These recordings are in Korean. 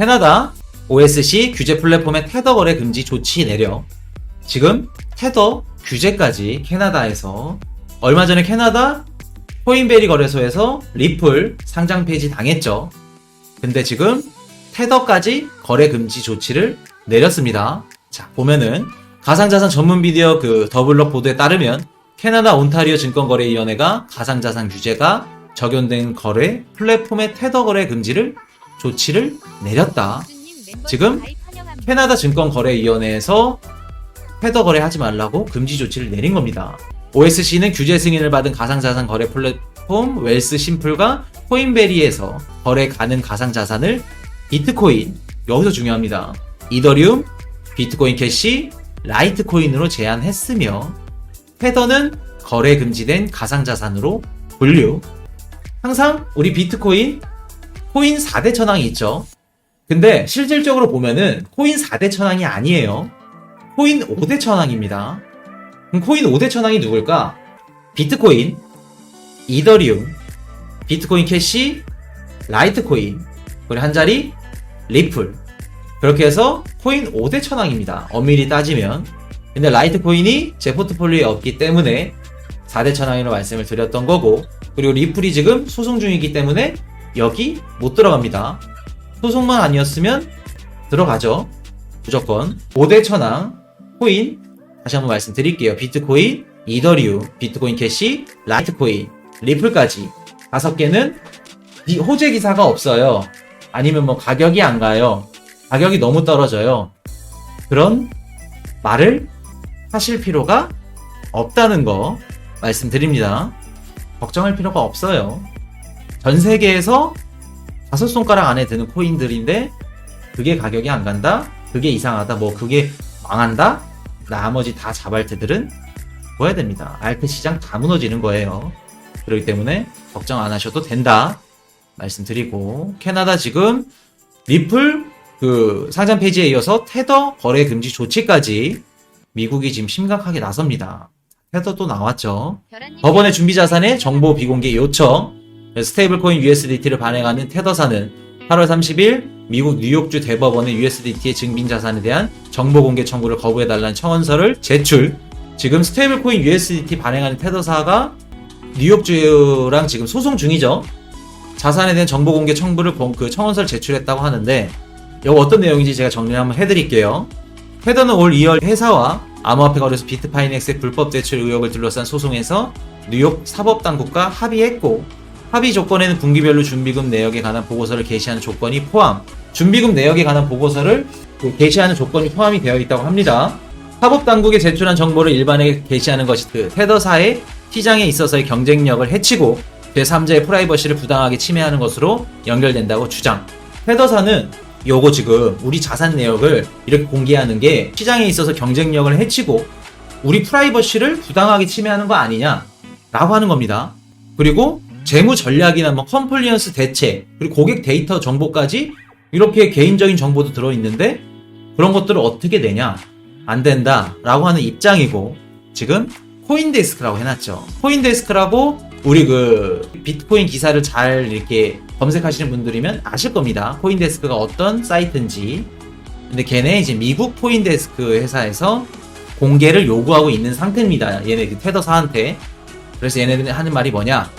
캐나다 OSC 규제 플랫폼의 테더 거래 금지 조치 내려 지금 테더 규제까지 캐나다에서 얼마 전에 캐나다 코인베리 거래소에서 리플 상장 폐지 당했죠. 근데 지금 테더까지 거래 금지 조치를 내렸습니다. 자, 보면은 가상자산 전문 비디오 그 더블럭 보도에 따르면 캐나다 온타리오 증권거래위원회가 가상자산 규제가 적용된 거래 플랫폼의 테더 거래 금지를 조치를 내렸다. 지금 캐나다 증권거래위원회에서 테더 거래하지 말라고 금지 조치를 내린 겁니다. OSC는 규제 승인을 받은 가상자산 거래 플랫폼 웰스 심플과 코인베리에서 거래 가능 가상자산을 비트코인, 여기서 중요합니다. 이더리움, 비트코인 캐시, 라이트코인으로 제한했으며 테더는 거래 금지된 가상자산으로 분류. 항상 우리 비트코인 코인 4대 천왕이 있죠. 근데 실질적으로 보면은 코인 4대 천왕이 아니에요. 코인 5대 천왕입니다. 그럼 코인 5대 천왕이 누굴까? 비트코인, 이더리움, 비트코인 캐시, 라이트코인, 그리고 한 자리 리플. 그렇게 해서 코인 5대 천왕입니다. 엄밀히 따지면. 근데 라이트코인이 제 포트폴리오에 없기 때문에 4대 천왕이라고 말씀을 드렸던 거고, 그리고 리플이 지금 소송 중이기 때문에 여기 못 들어갑니다. 소송만 아니었으면 들어가죠. 무조건. 5대 천왕, 코인, 다시 한번 말씀드릴게요. 비트코인, 이더리움, 비트코인 캐시, 라이트코인, 리플까지 다섯 개는 이 호재 기사가 없어요. 아니면 뭐 가격이 안 가요. 가격이 너무 떨어져요. 그런 말을 하실 필요가 없다는 거 말씀드립니다. 걱정할 필요가 없어요. 전 세계에서 다섯 손가락 안에 드는 코인들인데 그게 가격이 안 간다? 그게 이상하다? 뭐 그게 망한다? 나머지 다 자발트들은 보야 됩니다. 알트 시장 다 무너지는 거예요. 그렇기 때문에 걱정 안 하셔도 된다. 말씀드리고 캐나다 지금 리플 그 상장 폐지에 이어서 테더 거래 금지 조치까지 미국이 지금 심각하게 나섭니다. 테더 또 나왔죠. 법원의 준비 자산의 정보 비공개 요청. 스테이블 코인 USDT를 발행하는 테더사는 8월 30일 미국 뉴욕주 대법원의 USDT의 증빙 자산에 대한 정보 공개 청구를 거부해달라는 청원서를 제출. 지금 스테이블 코인 USDT 발행하는 테더사가 뉴욕주랑 지금 소송 중이죠. 자산에 대한 정보 공개 청구를 본- 그 청원서를 제출했다고 하는데 이거 어떤 내용인지 제가 정리 한번 해드릴게요. 헤더는 올 2월 회사와 암호화폐 거래소 비트파이넥스의 불법 대출 의혹을 둘러싼 소송에서 뉴욕 사법당국과 합의했고 합의 조건에는 분기별로 준비금 내역에 관한 보고서를 게시하는 조건이 포함 준비금 내역에 관한 보고서를 그 게시하는 조건이 포함이 되어 있다고 합니다. 사법 당국에 제출한 정보를 일반에게 게시하는 것이 그 테더사의 시장에 있어서의 경쟁력을 해치고 제3자의 프라이버시를 부당하게 침해하는 것으로 연결된다고 주장. 테더사는 요거 지금 우리 자산 내역을 이렇게 공개하는 게 시장에 있어서 경쟁력을 해치고 우리 프라이버시를 부당하게 침해하는 거 아니냐 라고 하는 겁니다. 그리고 재무 전략이나 뭐 컴플리언스 대책 그리고 고객 데이터 정보까지 이렇게 개인적인 정보도 들어있는데 그런 것들을 어떻게 내냐? 안 된다 라고 하는 입장이고 지금 코인데스크라고 해놨죠. 코인데스크라고 우리 그 비트코인 기사를 잘 이렇게 검색하시는 분들이면 아실 겁니다. 코인데스크가 어떤 사이트인지. 근데 걔네 이제 미국 코인데스크 회사에서 공개를 요구하고 있는 상태입니다. 얘네 그 테더사한테. 그래서 얘네들이 하는 말이 뭐냐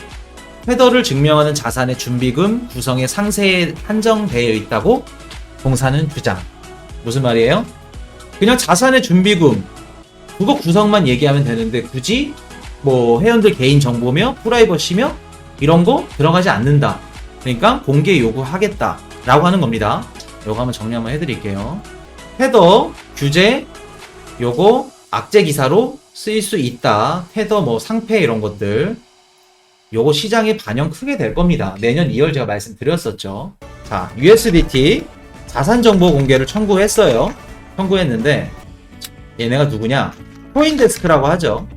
테더를 증명하는 자산의 준비금 구성의 상세에 한정되어 있다고 공사는 주장. 무슨 말이에요? 그냥 자산의 준비금 그거 구성만 얘기하면 되는데 굳이 뭐 회원들 개인 정보며 프라이버시며 이런 거 들어가지 않는다. 그러니까 공개 요구하겠다라고 하는 겁니다. 요거 한번 정리 한번 해드릴게요. 테더 규제 요거 악재 기사로 쓰일 수 있다. 테더 뭐 상패 이런 것들 요거 시장에 반영 크게 될 겁니다. 내년 2월 제가 말씀드렸었죠. 자, USDT 자산 정보 공개를 청구했어요. 청구했는데 얘네가 누구냐? 코인데스크라고 하죠.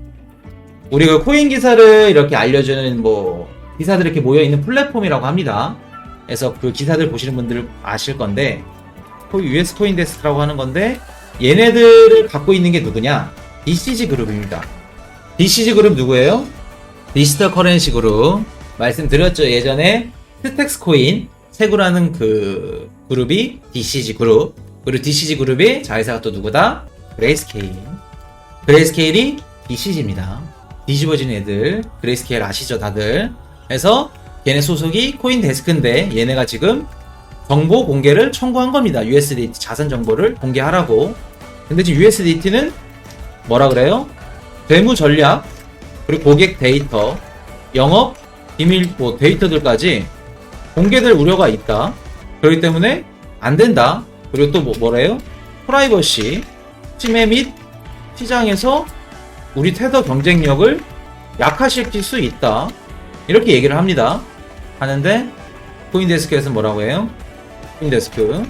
우리 그 코인 기사를 이렇게 알려주는 뭐 기사들이 이렇게 모여 있는 플랫폼이라고 합니다. 그래서 그 기사들 보시는 분들 아실 건데 US 코인데스크라고 하는 건데 얘네들을 갖고 있는 게 누구냐? DCG 그룹입니다. DCG 그룹 누구예요? 커런시 그룹 말씀드렸죠 예전에 스택스 코인 세구라는 그 그룹이 DCG 그룹. 그리고 DCG 그룹의 자회사가 또 누구다? 그레이스케일. 그레이스케일이 DCG입니다. 뒤집어진 애들. 그레이스케일 아시죠, 다들? 그래서 얘네 소속이 코인데스크인데 얘네가 지금 정보 공개를 청구한 겁니다. USDT 자산 정보를 공개하라고. 근데 지금 USDT는 뭐라 그래요? 재무 전략, 그리고 고객 데이터, 영업, 비밀, 뭐 데이터들까지 공개될 우려가 있다. 그렇기 때문에 안 된다. 그리고 또 뭐, 뭐래요? 프라이버시, 침해 및 시장에서 우리 테더 경쟁력을 약화시킬 수 있다. 이렇게 얘기를 합니다. 하는데 코인데스크에서 뭐라고 해요? 코인데스크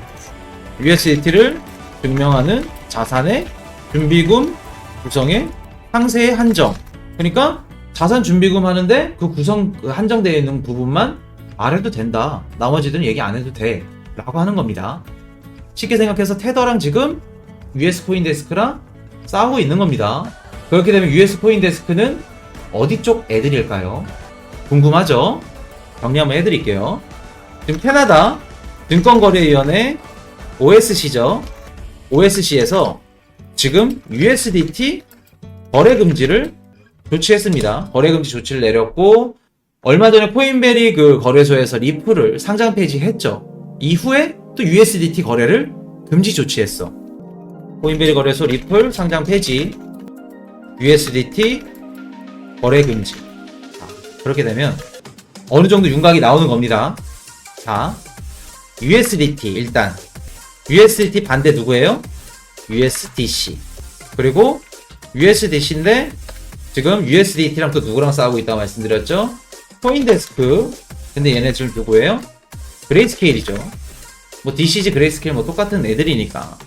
USDT를 증명하는 자산의 준비금 구성의 상세의 한정. 그러니까 자산 준비금 하는데 그 구성 그 한정되어 있는 부분만 말해도 된다. 나머지들은 얘기 안 해도 돼. 라고 하는 겁니다. 쉽게 생각해서 테더랑 지금 US 코인데스크랑 싸우고 있는 겁니다. 그렇게 되면 US 코인데스크는 어디 쪽 애들일까요? 궁금하죠? 정리 한번 해드릴게요. 지금 캐나다 증권거래위원회 OSC죠. OSC에서 지금 USDT 거래 금지를 조치했습니다. 거래 금지 조치를 내렸고 얼마 전에 코인베리 그 거래소에서 리플을 상장 폐지했죠. 이후에 또 USDT 거래를 금지 조치했어. 코인베리 거래소 리플 상장 폐지, USDT 거래 금지. 자, 그렇게 되면 어느 정도 윤곽이 나오는 겁니다. 자, USDT 일단 USDT 반대 누구예요? USDC. 그리고 USDC인데 지금 USDT랑 또 누구랑 싸우고 있다고 말씀드렸죠? 코인데스크. 근데 얘네 지금 누구예요? 그레이스케일이죠. 뭐 DCG 그레이스케일 뭐 똑같은 애들이니까.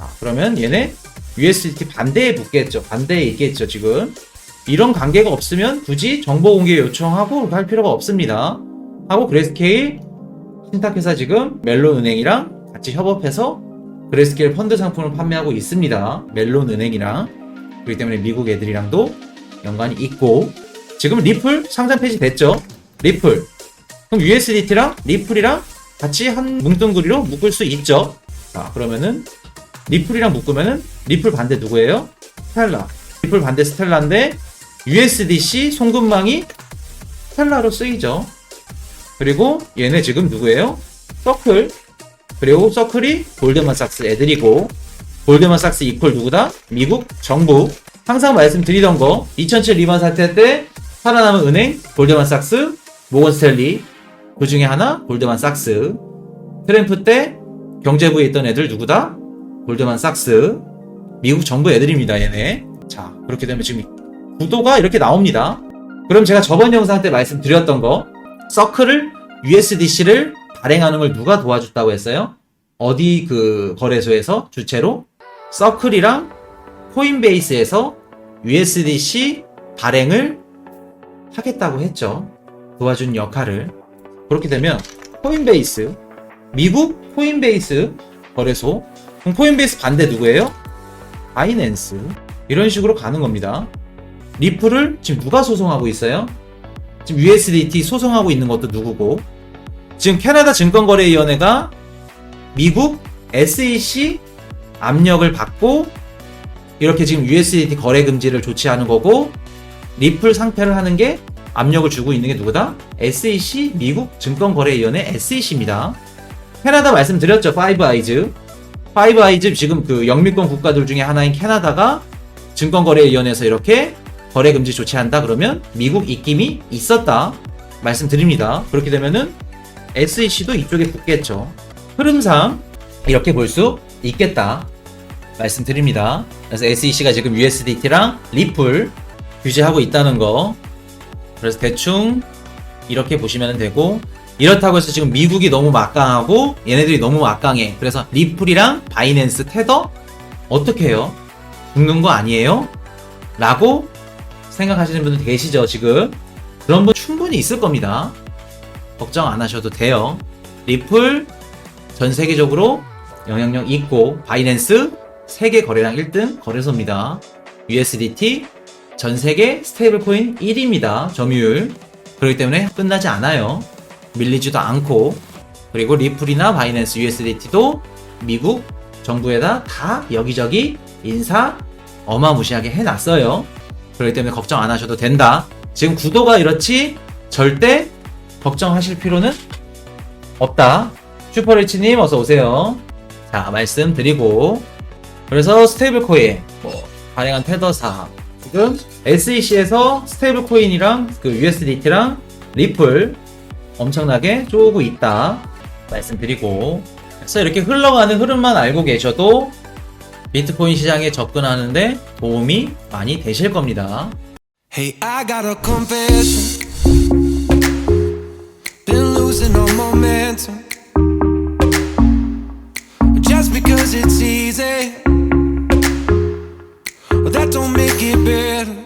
아, 그러면 얘네 USDT 반대에 붙겠죠. 반대에 있겠죠, 지금. 이런 관계가 없으면 굳이 정보 공개 요청하고 할 필요가 없습니다. 하고 그레이스케일 신탁회사 지금 멜론은행이랑 같이 협업해서 그레이스케일 펀드 상품을 판매하고 있습니다. 멜론은행이랑. 그렇기 때문에 미국 애들이랑도 연관이 있고 지금 리플 상장 폐지 됐죠? 리플. 그럼 USDT랑 리플이랑 같이 한 뭉뚱그리로 묶을 수 있죠? 자, 그러면은 리플이랑 묶으면은 리플 반대 누구예요? 스텔라. 리플 반대 스텔라인데 USDC 송금망이 스텔라로 쓰이죠. 그리고 얘네 지금 누구예요? 서클. 그리고 서클이 골드만삭스 애들이고 골드만삭스 이퀄 누구다? 미국 정부. 항상 말씀드리던 거 2007 리만 사태 때 살아남은 은행 골드만 삭스, 모건 스탠리 그 중에 하나 골드만 삭스. 트램프 때 경제부에 있던 애들 누구다? 골드만 삭스. 미국 정부 애들입니다 얘네. 자 그렇게 되면 지금 구도가 이렇게 나옵니다. 그럼 제가 저번 영상 때 말씀드렸던 거 서클을 USDC를 발행하는 걸 누가 도와줬다고 했어요? 어디 그 거래소에서 주체로? 서클이랑 코인베이스에서 USDC 발행을 하겠다고 했죠. 도와준 역할을. 그렇게 되면 코인베이스, 미국 코인베이스 거래소, 그럼 코인베이스 반대 누구예요? 바이낸스. 이런 식으로 가는 겁니다. 리플을 지금 누가 소송하고 있어요? 지금 USDT 소송하고 있는 것도 누구고 지금 캐나다 증권거래위원회가 미국 SEC 압력을 받고 이렇게 지금 USDT 거래 금지를 조치하는 거고 리플 상패를 하는 게 압력을 주고 있는 게 누구다? SEC 미국 증권거래위원회 SEC입니다. 캐나다 말씀드렸죠, 파이브 아이즈. 파이브 아이즈 지금 그 영미권 국가들 중에 하나인 캐나다가 증권거래위원회에서 이렇게 거래 금지 조치한다 그러면 미국 입김이 있었다 말씀드립니다. 그렇게 되면은 SEC도 이쪽에 붙겠죠. 흐름상 이렇게 볼 수 있겠다 말씀드립니다. 그래서 SEC가 지금 USDT랑 리플 규제하고 있다는 거. 그래서 대충 이렇게 보시면 되고 이렇다고 해서 지금 미국이 너무 막강하고 얘네들이 너무 막강해. 그래서 리플이랑 바이낸스 테더 어떻게 해요? 죽는 거 아니에요? 라고 생각하시는 분들 계시죠, 지금? 그런 분 충분히 있을 겁니다. 걱정 안 하셔도 돼요. 리플 전 세계적으로 영향력 있고, 바이낸스 세계 거래량 1등 거래소입니다. USDT 전 세계 스테이블 코인 1위입니다. 점유율. 그렇기 때문에 끝나지 않아요. 밀리지도 않고. 그리고 리플이나 바이낸스 USDT도 미국 정부에다 다 여기저기 인사 어마무시하게 해놨어요. 그렇기 때문에 걱정 안 하셔도 된다. 지금 구도가 이렇지 절대 걱정하실 필요는 없다. 슈퍼리치님 어서 오세요. 자 말씀드리고 그래서 스테이블 코인 뭐 발행한 테더사 지금 SEC에서 스테이블 코인이랑 그 USDT랑 리플 엄청나게 쪼고 있다 말씀드리고 그래서 이렇게 흘러가는 흐름만 알고 계셔도 비트코인 시장에 접근하는데 도움이 많이 되실 겁니다. Hey, I got a confession. Been losing all momentum. Just because it's easy, but that don't make it better.